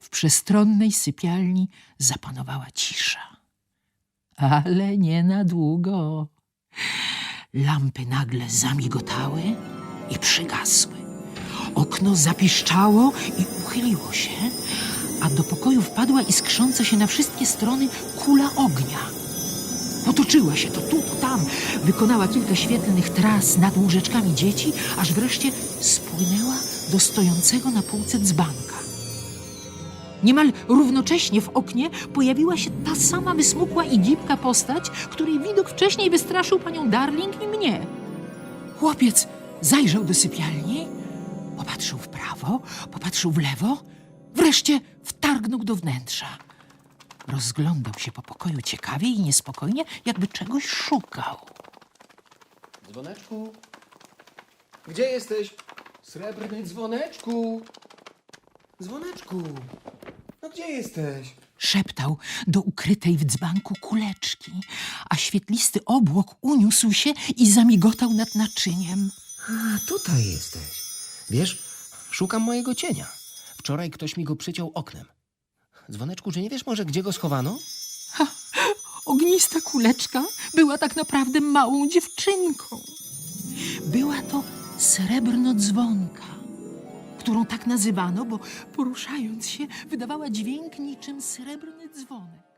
w przestronnej sypialni zapanowała cisza. Ale nie na długo. Lampy nagle zamigotały i przygasły. Okno zapiszczało i uchyliło się, a do pokoju wpadła iskrząca się na wszystkie strony kula ognia. Potoczyła się to tu, to tam, wykonała kilka świetlnych tras nad łóżeczkami dzieci, aż wreszcie spłynęła do stojącego na półce dzbanka. Niemal równocześnie w oknie pojawiła się ta sama wysmukła i gibka postać, której widok wcześniej wystraszył panią Darling i mnie. Chłopiec zajrzał do sypialni, popatrzył w prawo, popatrzył w lewo, wreszcie wtargnął do wnętrza. Rozglądał się po pokoju ciekawie i niespokojnie, jakby czegoś szukał. Dzwoneczku? Gdzie jesteś? Srebrny dzwoneczku! Dzwoneczku! No gdzie jesteś? Szeptał do ukrytej w dzbanku kuleczki, a świetlisty obłok uniósł się i zamigotał nad naczyniem. A, tutaj jesteś. Wiesz, szukam mojego cienia. Wczoraj ktoś mi go przyciął oknem. Dzwoneczku, czy nie wiesz może, gdzie go schowano? Ognista kuleczka była tak naprawdę małą dziewczynką. Była to srebrnodzwonka, którą tak nazywano, bo poruszając się wydawała dźwięk niczym srebrny dzwonek.